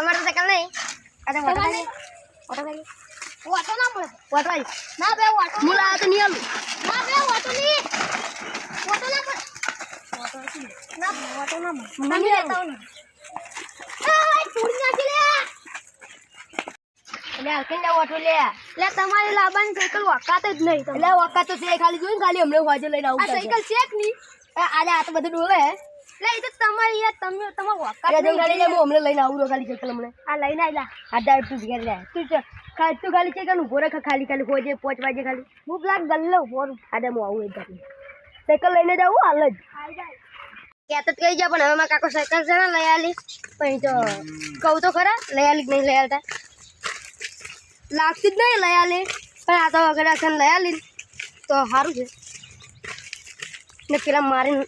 અમારે સાયકલ નહીં. આ તો તમારે? ઓટો ગાડી ઓટો ના મળે. ઓટો ગાડી ના બે ઓટો હું લાવ્યો તો નહીં આલું ના બે ઓટો નહીં. ઓટો ના મળે. ના. ઓટો ના મળે. મને લેતા ઓટો લે? તમારી લાવવાની સાયકલ વકાત જ નહીં. એટલે વખત તો છે ખાલી જોઈને ખાલી હમણાં વાંચો લઈને આવું સાયકલ છે જ નહીં? આલે આ તો બધું હે લે તો તમારી યાર તમે તમાર અરે હું હમણાં લઈને આવું ખાલી સાયકલ હમણાં. આ લઈને આયલા. આ ડાળ તું ઘેર લે. તું ચાલ ખાલી તું ખાલી સાયકલ ઊભો રાખ ખાલી ખાલી હોજે પાંચ વાગે ખાલી. હું પેલા ગલ્લે ઊભો રહું. હું આવું એક ખાલી સાયકલ લઈને જાવું હાલ જ. ક્યાં તો કહી જા પણ હવે મારા કાકો સાયકલ છે ને લઈ આલી. પછી તો કહું તો ખરા લઈ આલી કે નહીં લઈ આલતા? લાગતી જ નહીં લઈ આલી. પણ આ તો વગર લઈ આલી. તો સારું છે. ને પેલા મારી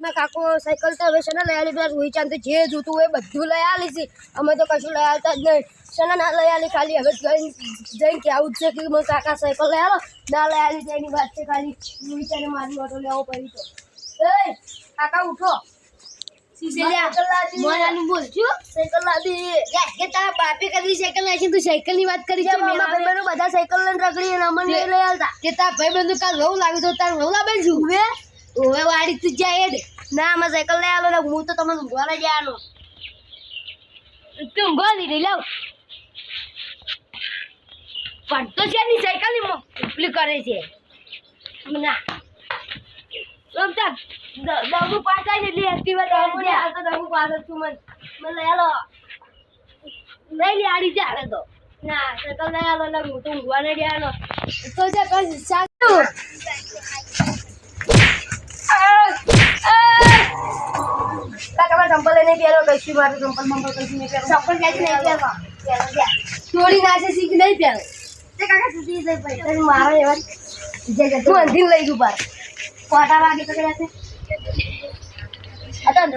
મેં કાકો સાયકલ તો હવે છે ને લઈ આલી? પેલા રોહિત ચાંદ તો જે જોતું હોય એ બધું લઈ આલી છે. અમે તો કશું લઈ આવતા જ નહીં. શેના ના લઈ આલી? ખાલી હવે જઈને જઈને કે આવું છે કે મને કાકા સાયકલ લઈ આવો ના લઈ આલી તો એની વાત છે ખાલી. રોહિત ચાંદે મારી ઓટો લેવો પડી તો. એ કાકા ઉઠો. સાયકલની વાત કરી બધા સાયકલ રગડી અને અમને લઈ આવતા કે તાર ભાઈ બંધુ કાલ વહુ લાવી તો તાર લાવે છું. હવે વાડી તું જાય ના અમે સાયકલ લઈ આલો ને હું તો તમને ઊંઘવા લઈ જવાનો તું ઊંઘવા રહી લાવ. પણ તો છે ની સાયકલની પેલી કરે છે. ના. દબુ એટલે એક્ટિવા ડબુ ને આ તો છું મને. મને લઈ આલો. લઈ લે આડી જા આવે તો. ના સાયકલ લઈ આલો ને હું તો ઊંઘવા લઈ જવાનો તો જા કઈ સાચું. કાકા મારે ચંપલ લઈને પહેરો કશું મારે ચંપલ બંપલ કશું નહીં પહેરો? ચપ્પલ ક્યાંથી નહીં પહેરવા પહેરો જા. ચોરી શીખ નહીં પહેરે. તે કાકા સુધી જઈ ભાઈ મારો એવા જે જતો હું અંધીને લઈ ગયું બાર. કોટા વાગે પકડ્યા છે.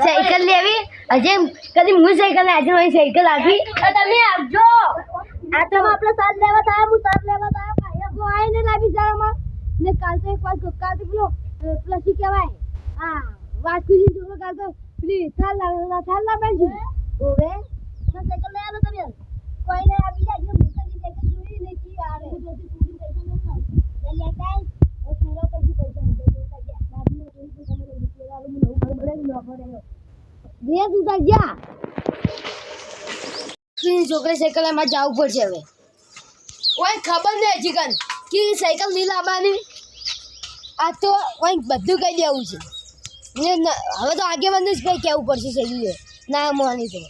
સાયકલ લેવી હજે કદી હું સાયકલ આજે મારી સાયકલ આપી તમે આવજો. આ તો આપણે સાથ લેવા થાય હું સાથ લેવા થાય ભાઈ હું આવીને લાવી જાળમાં ને કાલ તો એક વાર કાલ તો પેલો શું કહેવાય? હા. વાસ્કુજી છોકરો કાલ તો પેલી થાલ થાલ છું ઓવે. તો સાયકલ લઈ આવો તમે કોઈને આવી જાય હું કદી સાયકલ જોઈ નહીં કી હું જોતી પૂરી પૈસા નહીં લાવ લે લેતા આય ઓ પૂરો કરી પૈસા નહીં દેતા ગયા. બાદમાં કોઈ તો તમે રૂપિયા આલો હું નવું ઘર બનાવી નો પડે. દે તું તા જા છોકરી સાયકલ એમાં જવું પડશે હવે. ઓય ખબર નહીં હજી કન. કે સાયકલ નહીં લાવવાની આ તો ઓય બધું કહી દેવું છે. ને ન- હવે તો આગેવાનને જ કઈ કહેવું પડશે સહી ના મોની તો.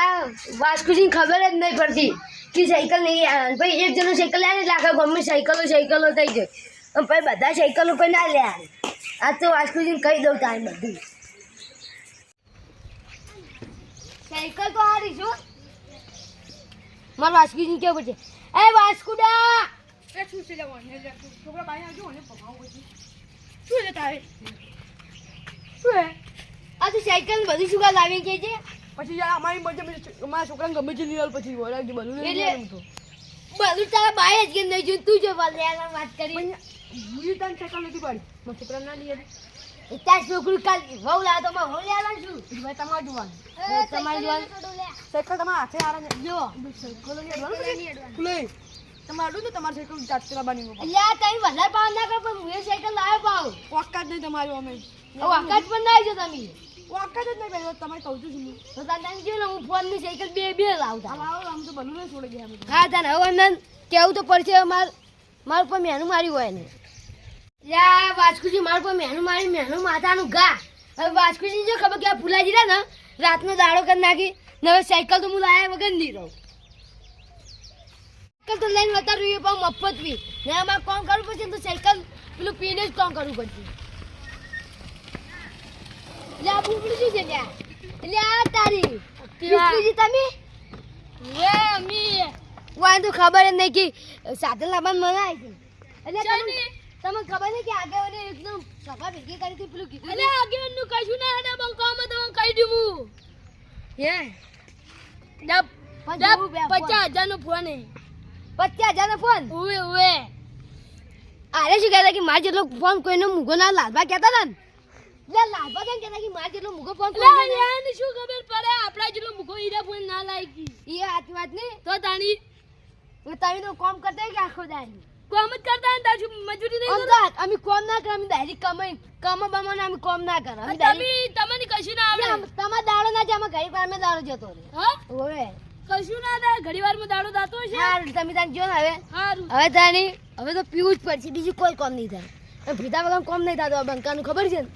આ વાસ્કુજીને ખબર જ નહીં પડતી કે સાયકલ નહીં ભાઈ એક જણો સાયકલ લે એટલે આખા ગામમાં સાયકલો સાયકલો થઈ જાય. અને પછી બધા સાયકલો કોઈ ના લે આ તો વાસ્કુજીને કહી દઉં તારે બધું. સાયકલ તો હારી છું. મારા વાસ્કુજીને કેવું પડશે? એ વાસ્કુડા શું છે લેવાનું એટલે છોકરા બહાર આવજો અને ભગાવું પછી શું છે તારે શું હે આ તો સાયકલ બધી કાલ લાવી કે છે પછી યાર અમારી મરજી અમારા છોકરાને ગમે છે નિરાલ પછી વળાવજો બધું એટલે- બધું તારા બાય જ કે નહીં જોયું તું જો વાત કરી હું તને સાયકલ નથી પાડી મારા છોકરાને ના લઈ ત્યાં છોકરું કાલ વહુ લાવે તો માં વહુ લેવાનું છું ભાઈ તમારે જોવાનું તમારી જોવાનું સાયકલ તમારા હાથે આરા જો સાયકલ લઈ અડવાનું લે તમારે તો ને તમારી સાયકલ જાતે લાવવાની એટલે તમે વધારે પાવ ના કરો પણ હું એ સાયકલ લાવ્યો પાવ વાકા જ નહીં તમારી અમે. વાકાત પણ ના આવજો તમે. વાકા જ નહીં ભાઈ તમારે કહું છું હું તો તને જો ને હું ફોનની સાયકલ બે બે લાવતા આવો આમ તો ભલું નહીં છોડી ગયા હા તને હવે મને કેવું તો પડશે માર માર પર મહેનું માર્યું હોય ને યા વાસ્કુજી માર પર મહેનું મારી મહેનું માથાનું ઘા. હવે વાસ્કુજી જો ખબર કે આ ફૂલાજી રહ્યા ને રાતનો દાડો કરી નાખી નવે સાયકલ તો હું લાયા વગર નહીં રહું. સાયકલ તો લઈને જતા રહીએ પણ મફત બી. ને આમાં કોણ કરવું પડશે? તો સાયકલ પેલું પીને જ કોણ કરવું પડશે? એટલે આ બુકડી શું છે ત્યાં? એટલે આ તારી. બુકડીજી તમે? વે મી વાય તો ખબર જ નહીં કે સાધન લાવવાનું મને આવી છે. એટલે તમને તમને ખબર છે કે આગળ એકદમ સભા ભેગી કરી હતી પેલું કીધું એટલે આગળનું કશું ના હડે બંકામાં તમે કહી દઉં હું. હે? પચાસ હજારનું ફોન પચાસ હજાર નો ફોન? ઉવે ઉવે. અરે શું કહેતા કે મારે જેટલો ફોન કોઈનો મૂગો ના લાલવા કહેતા હતા ને? લે કેમ કહેતા કે માર જેટલો મુખો ફોન લે યાર શું ખબર પડે? આપણા જેટલો મુખો ઈરા ફોન ના લાગી એ હાથ વાત નહીં તો તાણી તમે તો કોમ કરતા કે આખો દાડી? કોમ જ કરતા ને તાજુ મજૂરી નહીં અમે કોમ ના કરે અમે ડાયરેક્ટ કમાઈ કમા બમાને અમે કોમ ના કરે અમે તમે તમને કશું ના આવડે? તમારા દાડો ના જાય અમે ઘડી વાર મેં દાડો જતો રે હા? ઓવે કશું ના થાય ઘડી વારમાં દાડો દાતો છે. હારું તમે તાન જો ને હવે સારું હવે તાની હવે તો પીવું જ પડશે બીજું કોઈ કોમ નહીં થાય. ભીતા વગર કોમ નહીં થતો આ બંકાનું ખબર છે ને?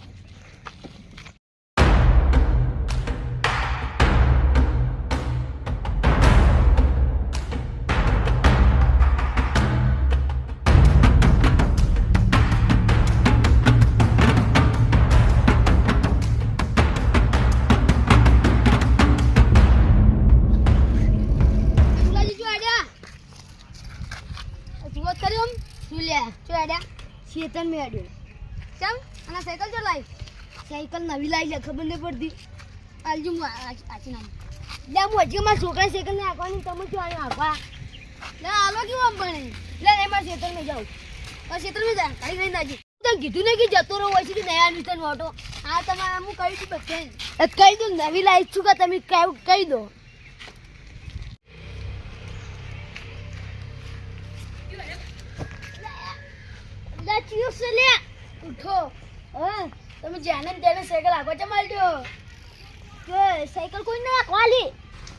શેતન મેં આડ્યો ચમ, અને સાયકલ જો લાવી સાયકલ નવી લાવી લે, ખબર નહીં પડતી. આલજુ આચી નામ લે હજી મારા છોકરા સાયકલ ને આખવાની તમે જો અહીં આંકવા લે આલો કેવું આમ ભણે લે ને મારા શેતર મેં જાઉં. મારા ચેતન મેં જા કાંઈ નહીં નાજી તને કીધું ને કે જતો રહો, હોય છે કે નયા નીકળ ઓટો? આ તમારે હું કહી દઉં બધે. કહી દઉં, નવી લાવી છું કે તમે કહી કહી દો લાચ્યું છે લે. ઉઠો. હા તમે જાને તેને સાયકલ આગળ ચમાલ દો કે સાયકલ કોઈ ના કોલી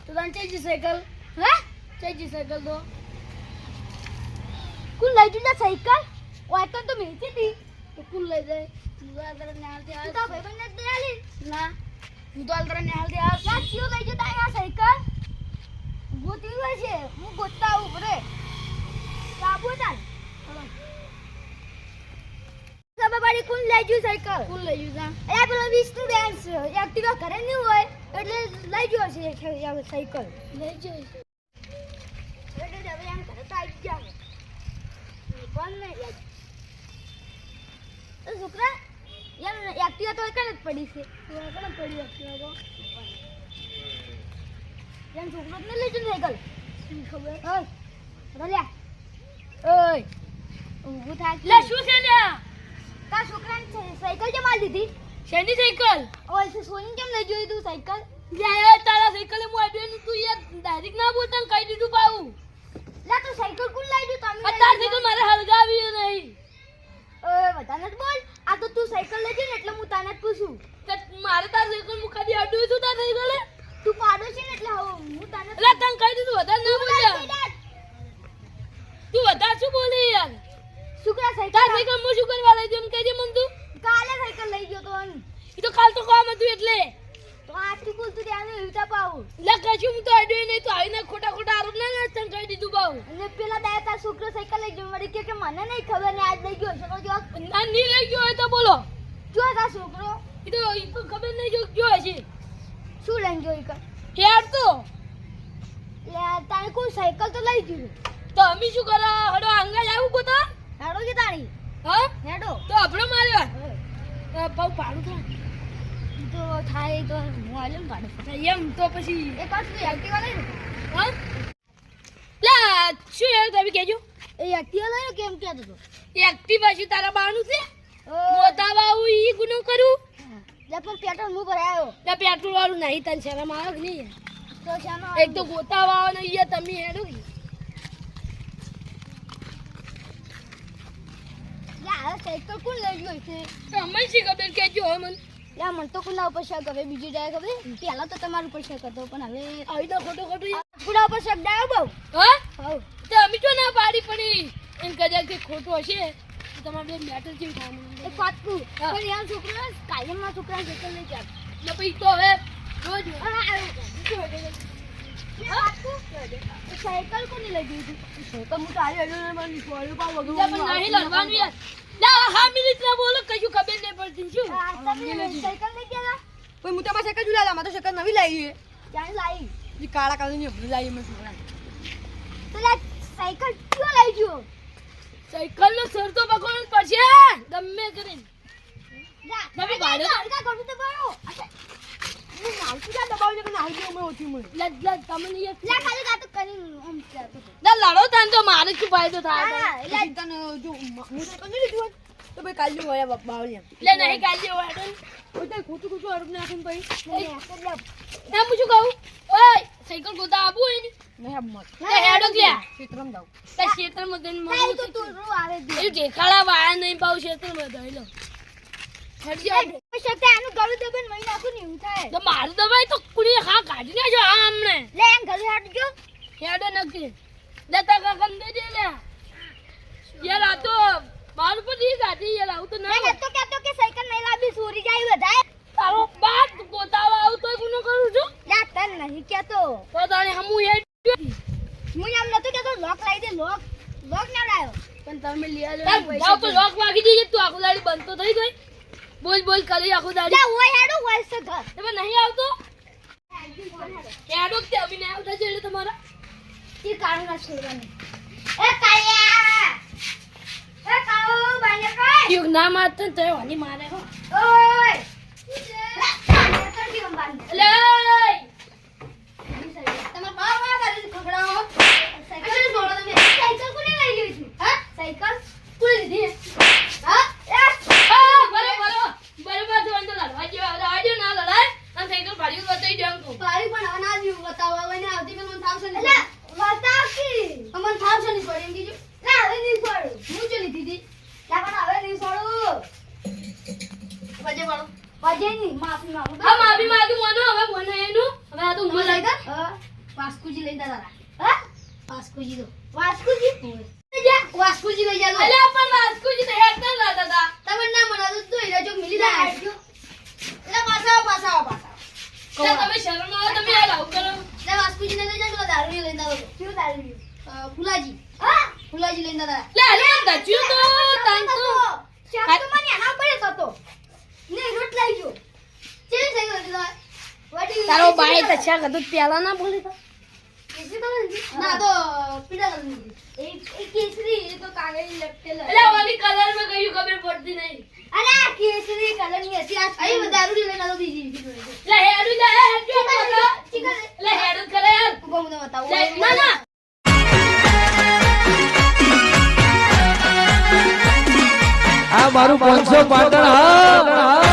તો તને ચેજી સાયકલ? હે? ચેજી સાયકલ તો? કુલ લઈ જુના સાયકલ? વાયકલ તો મેચી હતી તો કુલ લઈ જાય? તું આ આલતરા ને હાલતી આવ. તો ભાઈ બંને દે આલી ના. તું તો આલતરા ને હાલતી આવ. લાચ્યું લઈ જતા આ સાયકલ. ગોતી હોય છે. હું ગોતતા બરે કાબુ તાલ ચલો પડી કોણ લઈ ગયું સાયકલ કોણ લઈ ગયું એ પેલો વિષ્ણુ ડેન્સ એક્ટિવા ઘરે નહીં હોય એટલે લઈ ગયો છે સાયકલ લઈ ગયો છે. એટલે હવે એમ ઘરે તો આવી જાવ કોણ નહીં તો છોકરા યાર એક્ટિવા તો એકને જ પડી છે. એકને પડી એક્ટિવા તો? એમ છોકરો ને લઈ જવું સાયકલ શું ખબર? ઓય રલ્યા ઓય ઊભું થાય લે શું છે લ્યા? તાર છોકરાને સાયકલ કેમ આલી દીધી? શેની સાયકલ? ઓય સોની કેમ લઈ જોઈ તું સાયકલ? લે તારા સાયકલ હું આડ્યો તું યાર ડાયરેક્ટ ના બોલતા કહી દીધું પાવું લા તું સાયકલ કોણ લઈ ગયું? તમે અત્યાર સાયકલ મારે હળગાવી નહીં. ઓય બધાને જ બોલ. આ તો તું સાયકલ લઈ ગઈ ને એટલે હું તને જ પૂછું. તે મારે તાર સાયકલ હું ખાલી આડ્યું છું તાર સાયકલે? તું પાડો છે ને એટલે હું તને એટલે તને કહી દીધું વધારે ના તું બોલ્યા. તું વધારે શું બોલી યાર? છોકરા તાર સાયકલ મો શું કરવા લઈ એમ કહેજે મને તું. કાલે સાયકલ લઈ ગયો તો. એ તો કાલ તો કામ હતું એટલે. તો કુલ બોલતું ત્યાં એવી પાઉ લે કશું હું તો આડ્યો નહીં તો આવીને ખોટા ખોટા આરોપ ના તને કહી દીધું બાઉ અને પેલા દાયા તાર છોકરો સાયકલ લઈ ગયો મારી કે કે મને નહીં ખબર ને આજ લઈ ગયો છે તો જો ના નહીં લઈ ગયો હોય તો બોલો. જો તા છોકરો. એ તો એ તો ખબર નહીં જો જો છે શું લઈને જોઈ કર યાર તો લે તારે કોઈ સાયકલ તો લઈ ગયું. તો અમે શું કરો હડો આંગા આવું ગોતા કે તારી હા? હેડો. તો આપણો માર્યો પાઉ પાડું થાય. તો થાય તો હું આલ્યો ને પાડો. એમ તો પછી એ પાછું તું એક્ટિવા લઈ લો હા? લા શું યાર તમે કહેજો. એ એક્ટિવા લઈ કેમ કહેતો તો? એક્ટિવા શું તારા બાનું છે? ઓ. મોતા આવું ઈ ગુનો કરું? લે પણ પેટ્રોલ હું ભરાયો લે પેટ્રોલ વાળું નહીં તને શરમ આવે કે નહીં? તો એક તો ગોતાવા વાળો ને ઈ તમે હેડો કે લે આ સાયકલ કોણ લઈ ગયો છે? તમે શી ખબર હવે મને મને તો કોના ઉપર શક હવે બીજું જાય ખબર? પહેલા તો તમારું ઉપર શક હતો પણ હવે આવી તો ખોટો ખોટો. પૂરા ઉપર શક ડાયો બહુ. હા? તો અમે તો ના પાડી પડી. એમ કદાચ કે ખોટું હશે. તો તમારે બે મેટર જેવું થવાનું એક પાટકું. પણ યાર છોકરા કાયમના છોકરા સાયકલ લઈ જાય પછી તો હવે રોજ સાયકલ કોને લઈ ગઈ સાયકલ હું તો આવી અડ્યો ને મને સોળ્યું પાવ વગર પણ નહીં લડવાનું યાર ના હા મિનિટ ના બોલો કશું ખબર નહીં પડતી શું સાયકલ લઈ ગયા કોઈ હું તો સાયકલ જુલા મારે તો સાયકલ નવી લાવી છે ક્યાં લાવી જે કાળા કાળા ની હમણાં લાવી મેં છોકરા તો લે સાયકલ ક્યાં લઈ ગયો સાયકલ નો સર તો જ પડશે ગમે કરીને જા તમે ભાડે તો- ભાડે કરું તો બરો હું નાવથી કે અમે મળે તમને ખાલી ગાતો આમ લડો તાન તો મારે શું ફાયદો થાય તો? એટલે તને જો હું સાયકલ નહીં લીધું તો ભાઈ કાલની હોય બાવળી એમ. લે નહીં કાઢી હોય હેડો કોઈ ખોટું ખોટું અરબ નાખીને ભાઈ એમ પૂછું કહું? ઓય સાયકલ ગોતા આબુ હોય ને નહીં આપ મત તે હેડો ક્ષેત્રમ તે ક્ષેત્રમાં તો તું આવે એ ઢેખાડા વાયા નહીં પાવ ક્ષેત્રમાં. દઈ લો હેડી જાઓ. આનું ગળું દબાઈને મહી નાખું ને એવું થાય. તો મારું દવાઈ તો કુડી હા કાઢી નાખજો હા અમને લે એમ ગળું હાટજો હેડો નક્કી. દેતા લે. યાર આ તો મારું પર ઈ ગાડી યાર આવું તો ના તો કે સાયકલ નહીં લાવી ચોરી જાય વધારે. તારો બાપ ગોતાવા આવું તો ગુનો કરું છું? લે તન નહીં કેતો તો તાણે હમું હેડ હું એમ નતો કેતો લોક લાવી દે લોક લોક ના લાવ્યો પણ તમે તાર આવ્યો ભાવ તો. લોક વાગી જઈએ તું આખું દાડી બંધ તો થઈ ગઈ બોલ બોલ કરી આખું લે જા ઓય હેડો હોય તો ઘર. તમે નહીં આવતો? હેડો કે અભી નહીં આવતા એટલે તમારા? એ કાળું ના છોડવાનું. એ કાયા એ કાળો બાને કાય યુગ ના મારતો તો વાની મારે હો. ઓય! સાયકલ લઈ લીધી હતી હા સાયકલ કોને લીધી હા એ હા, બરો, બરો. બરોબર છે, વાંધો ના. વાંચો, વાંચો, ના લડાય. આમ સાયકલ ભાડ્યું બતાવી દો એમ કહું. પારી પણ હવે ના જીવ બતાવવા હવે ને આવતી કાલ મને થાવશે ને એટલે બતાવ કી મને થાવશે ને છોડી એમ કીધું ના હવે નહીં છોડું હું ચલી દીધી લા પણ હવે નહીં છોડું વજે વાળો બજે નહીં માફી માંગુ હા, માફી માંગી મોનો, હવે મોનો એનું. હવે આ તો ઊંઘમાં લઈ લાગી. ગયો વાસ્કુજી લઈ દાદા હા વાસ્કુજી તો વાસ્કુજી જા વાસ્કુજી લઈ જાવ અલ્યા, પણ વાસ્કુજી તો હેડતા જ હતા તા. તમે ના મનાતો તો હીરા ચોક મિલી જાય હેડજો. એટલે પાછા આવો, પાછા આવો, પાછા આવો. એટલે તમે શરમ આવે, તમે યાર આવું કરો. લઈ દારૂ તારી ફુલાજી. હા? ફુલાજી લઈ દાદા લે, અરે, ધચ્યું તો, તાન તો. શાક તો મને એના પર જ હતો ને રોટ લઈ ગયો. ચેવી સાયકલ હતી તમારે? તારો બાઈ તો છે કદું પેલા ના બોલે તો. ના તો કેસરી એ તો કાગળી લપટેલ. એટલે ઓલી કલરમાં કયું ખબર પડતી નહીં. અરે આ કેસરી કલરની હતી આ અહીં બધા દારૂ લઈ દાદા બીજી બીજી લઈ હેડું લે, બધા. એટલે હેડું કરે યાર. હું તમને બતાવું ના ના. આ મારું પાંચસો પાટણ હા.